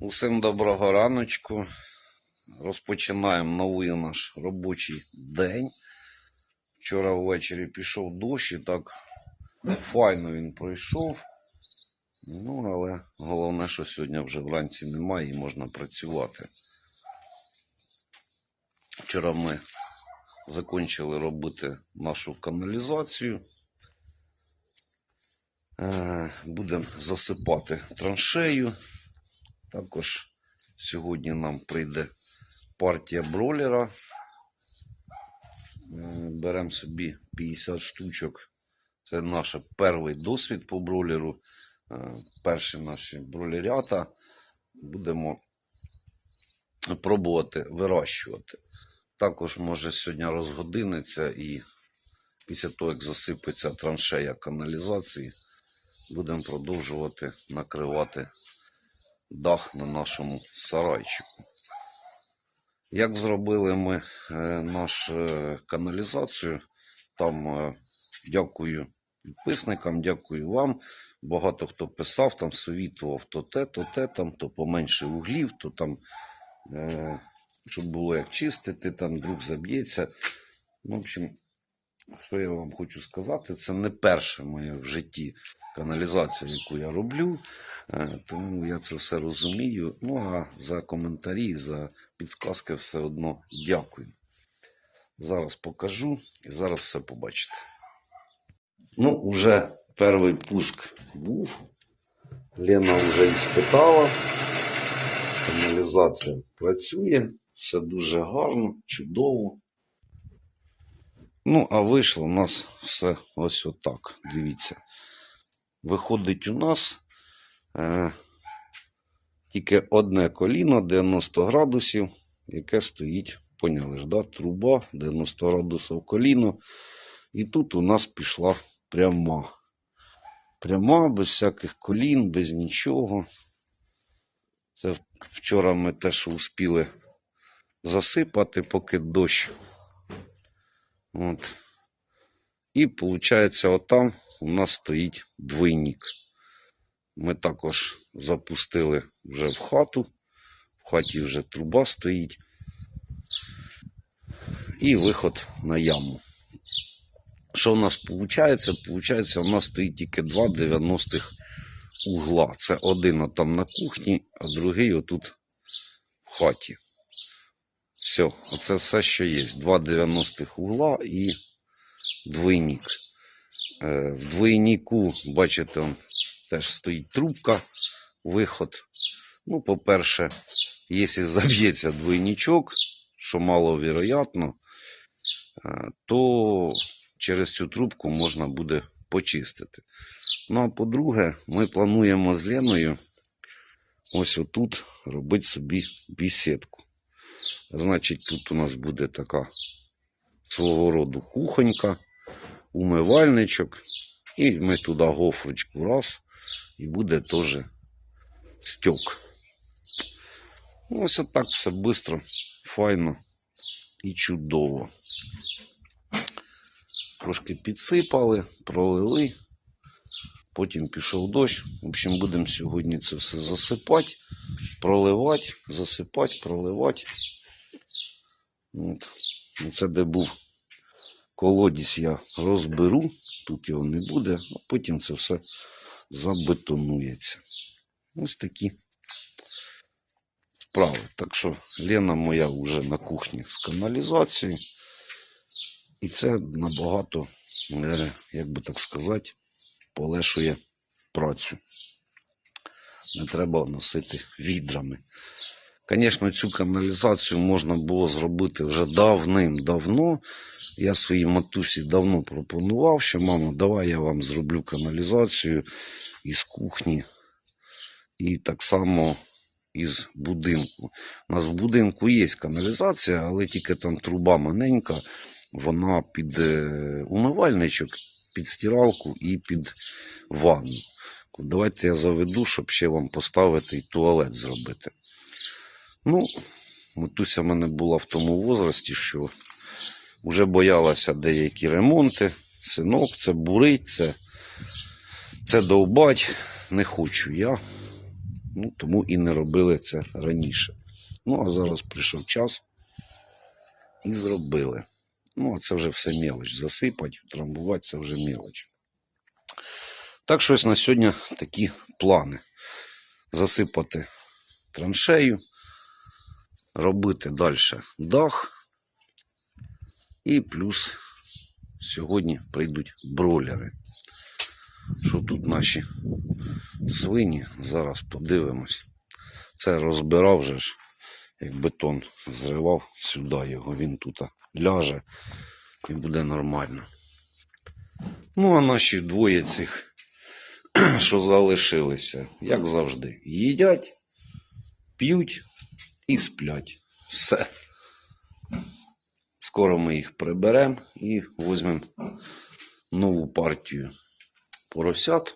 Усім доброго раночку. Розпочинаємо новий наш робочий день. Вчора ввечері пішов дощ і так файно він пройшов. Ну, але головне, що сьогодні вже вранці немає і можна працювати. Вчора ми закінчили робити нашу каналізацію. Е, Будемо засипати траншею. Також сьогодні нам прийде партія бролера. Е, Беремо собі 50 штучок. Це наш перший досвід по бролеру. Е, Перші наші бролерята. Будемо пробувати вирощувати. Також може сьогодні розгодиниться і після того, як засипеться траншея каналізації, будемо продовжувати накривати дах на нашому сарайчику. Як зробили ми е, нашу е, каналізацію, там е, дякую підписникам, дякую вам. Багато хто писав, там совітував то те, то те, там, то поменше углів, то там, щоб було як чистити, там друг заб'ється. Ну, в общем, що я вам хочу сказати, це не перша моя в житті каналізація, яку я роблю. Е, Тому я це все розумію. Ну а за коментарі, за підсказки все одно дякую. Зараз покажу і зараз все побачите. Ну, вже перший пуск був. Лена вже іспитала. Каналізація працює, все дуже гарно, чудово. Ну, а вийшло у нас все ось отак. Дивіться. Виходить у нас е, тільки одне коліно 90 градусів, яке стоїть, поняли ж, да? труба 90 градусів коліно. І тут у нас пішла пряма. Пряма, без всяких колін, без нічого. Це вчора ми те, що успіли засипати, поки дощ. От. І виходить, отам у нас стоїть двойник. Ми також запустили вже в хату. В хаті вже труба стоїть. І виход на яму. Що в нас виходить? Получається, у нас стоїть тільки два 90-х угла. Це один там на кухні, а другий отут в хаті. Все, оце все, що є. Два 90-х угла і двойник. Е, В двойнику, бачите, он теж стоїть трубка, виход. Ну, по-перше, якщо заб'ється двойничок, що маловероятно, е, то через цю трубку можна буде почистити. Ну, а по-друге, ми плануємо з Леною ось отут робити собі бісідку. Значить, тут у нас буде така свого роду кухонька, умивальничок, і ми туди гофрочку раз, і буде теж стьок. Ну, Ось отак все швидко, файно і чудово. Трошки підсипали, пролили, потім пішов дощ. В общем, будемо сьогодні це все засипати, проливати, засипати, проливати. От. Це де був колодязь, я розберу, тут його не буде, а потім це все забетонується. Ось такі справи. Так що Лена моя вже на кухні з каналізацією. І це набагато, е, як би так сказати, полегшує працю. Не треба носити відрами. Звісно, цю каналізацію можна було зробити вже давним-давно. Я своїй матусі давно пропонував, що мамо, давай я вам зроблю каналізацію із кухні і так само із будинку. У нас в будинку є каналізація, але тільки там труба маленька, вона під е, умивальничок, під стиралку і під ванну. Давайте я заведу, щоб ще вам поставити і туалет зробити. Ну, Матуся в мене була в тому возрасті, що вже боялася деякі ремонти. Синок, це бурить, це, це довбать. Не хочу я. Ну, тому і не робили це раніше. Ну, а зараз прийшов час і зробили. Ну, а це вже все мелоч. Засипати, трамбувати це вже мелоч. Так що ось на сьогодні такі плани. Засипати траншею, робити далі дах. І плюс сьогодні прийдуть бройлери. Що тут наші свині? Зараз подивимось. Це розбирав же ж, як бетон зривав сюди його. Він тут ляже і буде нормально. Ну, а наші двоє цих, що залишилися, як завжди, їдять, п'ють і сплять. Все. Скоро ми їх приберемо і візьмемо нову партію поросят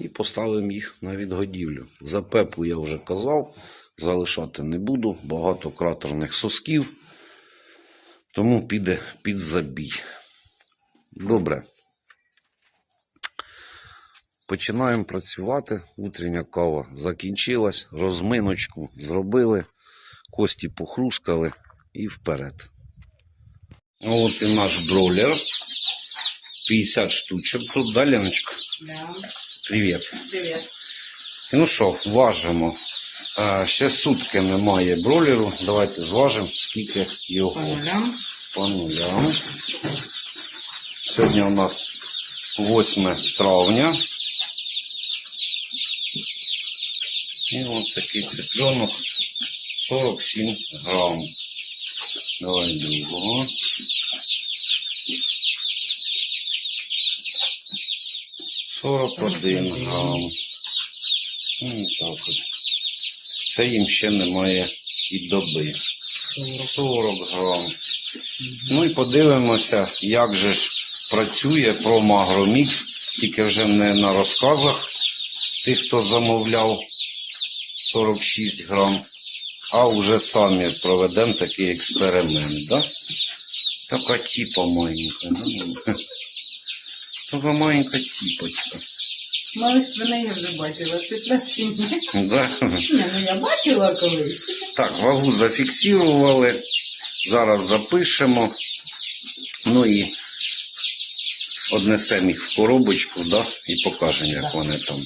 і поставимо їх на відгодівлю. За пепу я вже казав, залишати не буду. Багато кратерних сосків, тому піде під забій. Добре. Починаємо працювати. Утрення кава закінчилась, розминочку зробили, кості похрускали і вперед. От і наш бройлер. 50 штучок тут, да, Леночка? Да. Привіт. Привет. Ну що, важимо. А, ще сутки немає бройлеру. Давайте зважимо, скільки По його нулям. по нулям. Сьогодні у нас 8 травня. І от такий цыпленок 47 грам. Давай другого. 41 грам. Ну, так от. Це їм ще немає і доби. 40 грам. Ну і подивимося, як же ж працює промагромікс, тільки вже не на розказах тих, хто замовляв 46 грам, а вже самі проведемо такий експеримент. Да? Така тіпа маленька. Така маленька тіпочка. Малих свиней я вже бачила, цыплят чи ні? Да? Ні, ну я бачила колись. Так, вагу зафіксували. Зараз запишемо. Ну і однесемо їх в коробочку, да, і покажемо, як Так. вони там.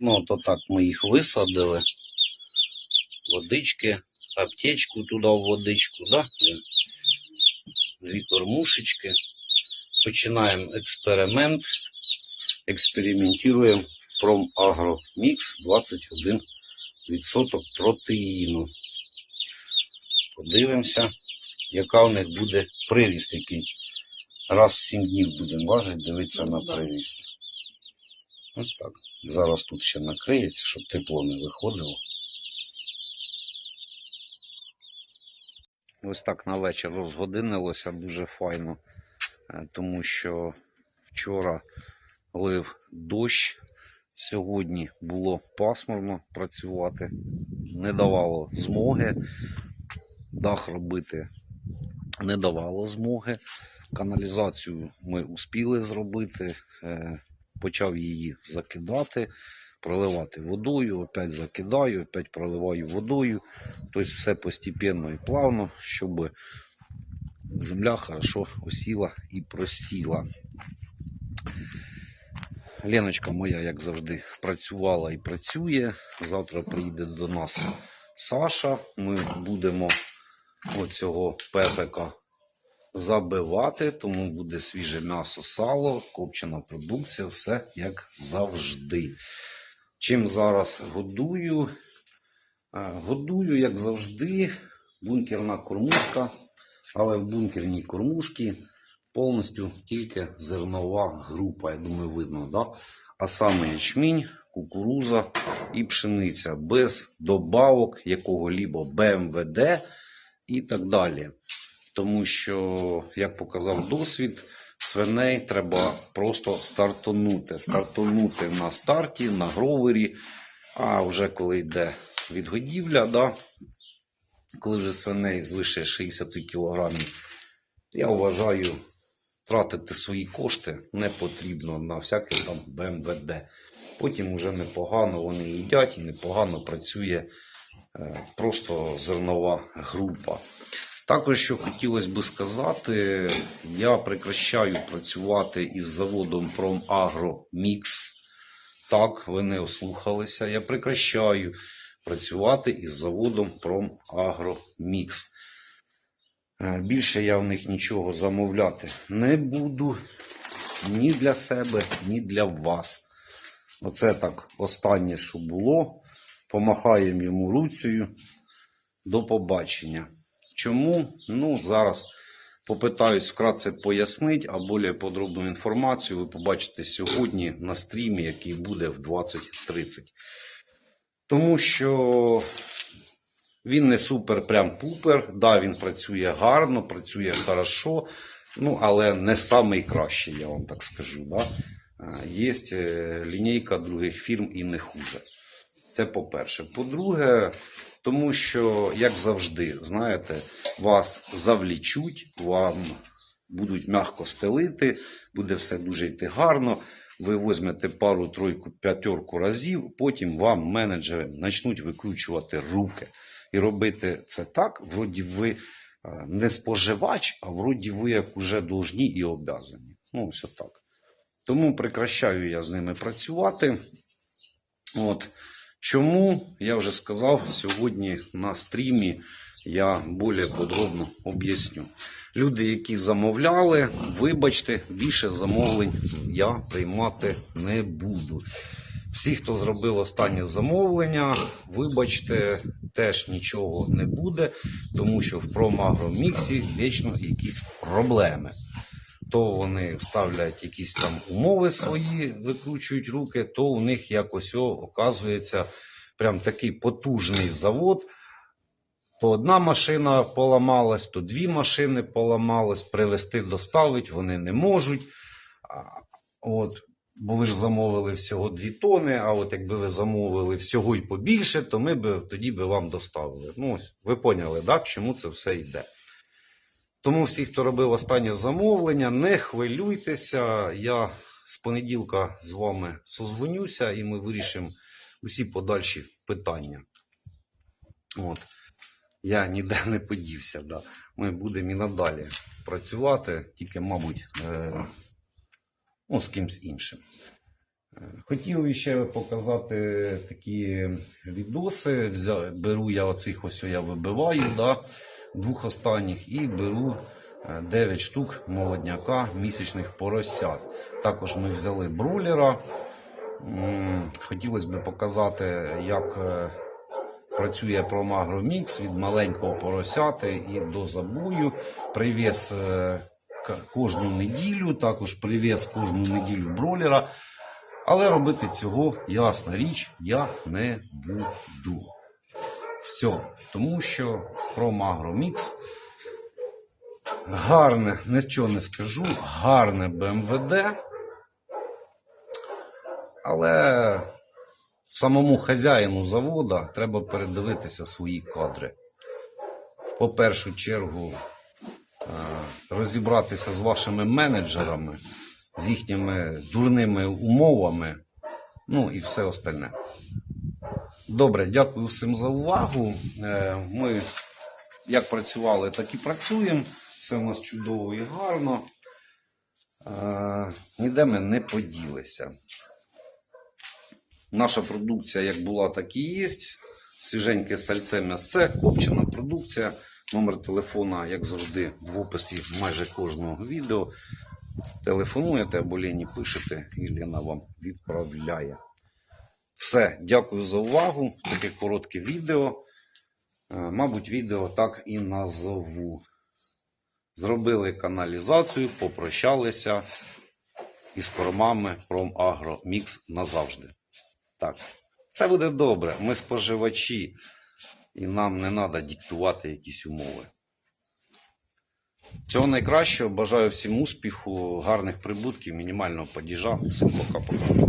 Ну, то так ми їх висадили. Водички, аптечку туди в водичку, да? Дві кормушечки. Починаємо експеримент. Експериментуємо промагромікс 21 відсоток протеїну. Подивимося, яка у них буде приріст, який раз в 7 днів будемо важити, дивитися на приріст. Ось так. Зараз тут ще накриється, щоб тепло не виходило. Ось так на вечір розгодинилося дуже файно, е, тому що вчора лив дощ, Сьогодні було пасмурно працювати, не давало змоги. Дах робити не давало змоги. Каналізацію ми успіли зробити, е, почав її закидати, проливати водою, опять закидаю, опять проливаю водою. Тобто все постепенно і плавно, щоб земля хорошо осіла і просіла. Леночка моя, як завжди, працювала і працює. Завтра приїде до нас Саша. Ми будемо оцього пепека забивати, тому буде свіже м'ясо, сало, копчена продукція, все як завжди. Чим зараз годую? Е, Годую, як завжди, бункерна кормушка, але в бункерній кормушці повністю тільки зернова група, я думаю, видно, да? а саме ячмінь, кукуруза і пшениця без добавок якого-либо БМВД і так далі. Тому що, як показав досвід, свиней треба просто стартонути. Стартонути на старті, на гровері, а вже коли йде відгодівля, да? коли вже свиней звише 60 кілограмів, я вважаю, тратити свої кошти не потрібно на всяке там БМВД. Потім уже непогано вони їдять і непогано працює е, просто зернова група. Також, що хотілося би сказати, я прекращаю працювати із заводом Промагро Мікс. Так, ви не ослухалися. Я прекращаю працювати із заводом Промагро Мікс. Е, Більше я в них нічого замовляти не буду ні для себе, ні для вас. Оце так останнє, що було. Помахаємо йому руцею. До побачення. Чому? Ну, зараз попитаюсь вкратце пояснити, а більш подробну інформацію ви побачите сьогодні на стрімі, який буде в 20.30. Тому що він не супер прям пупер. Да, він працює гарно, працює хорошо, ну, але не самий я вам так скажу. Да? Є лінійка других фірм і не хуже. Це по-перше. По-друге, тому що, як завжди, знаєте, вас завлічуть, вам будуть м'яко стелити, буде все дуже йти гарно. Ви візьмете пару, тройку, п'ятерку разів, потім вам менеджери почнуть викручувати руки. І робити це так, вроді ви е, не споживач, а вроді ви як уже должні і обязані. Ну, все так. Тому прекращаю я з ними працювати. От. Чому, я вже сказав, сьогодні на стрімі я більш подробно об'ясню. Люди, які замовляли, вибачте, більше замовлень я приймати не буду. Всі, хто зробив останнє замовлення, вибачте, теж нічого не буде, тому що в промагроміксі вічно якісь проблеми. То вони вставляють якісь там умови свої, викручують руки, то у них якось о, оказується прям такий потужний завод. То одна машина поламалась, то дві машини поламалась, привезти, доставити вони не можуть. От, бо ви ж замовили всього 2 тони, а от якби ви замовили всього й побільше, то ми б тоді би вам доставили. Ну, ось, ви поняли, так, чому це все йде. Тому всі, хто робив останнє замовлення, не хвилюйтеся. Я з понеділка з вами созвонюся і ми вирішимо усі подальші питання. От. Я ніде не подівся. Да. Ми будемо і надалі працювати, тільки, мабуть, е, ну, з кимсь іншим. Е, Хотів ще показати такі відоси. Взя- Беру я оцих ось я вибиваю, да, двох останніх, і беру 9 штук молодняка місячних поросят. Також ми взяли брулера. М, Хотілося б показати, як е, працює Промагромікс від маленького поросяти і до забою. Привіз е, кожну неділю, також привіз кожну неділю бролера. Але робити цього, ясна річ, я не буду. Все. Тому що Промагромікс гарне, нічого не скажу, гарне БМВД. Але самому хазяїну завода треба передивитися свої кадри. По першу чергу розібратися з вашими менеджерами, з їхніми дурними умовами, ну і все остальне. Добре, дякую всім за увагу. Е, Ми як працювали, так і працюємо. Все у нас чудово і гарно. Е, Ніде ми не поділися. Наша продукція як була, так і є. Свіженьке сальце м'ясце, копчена продукція. Номер телефона, як завжди, в описі майже кожного відео. Телефонуєте або Лені пишете, і Лена вам відправляє. Все, дякую за увагу. Таке коротке відео. Е, Мабуть, відео так і назову. Зробили каналізацію, попрощалися із кормами Промагро Мікс назавжди. Так, це буде добре. Ми споживачі, і нам не треба диктувати якісь умови. Цього найкращого. Бажаю всім успіху, гарних прибутків, мінімального падіжа. Всім пока-пока.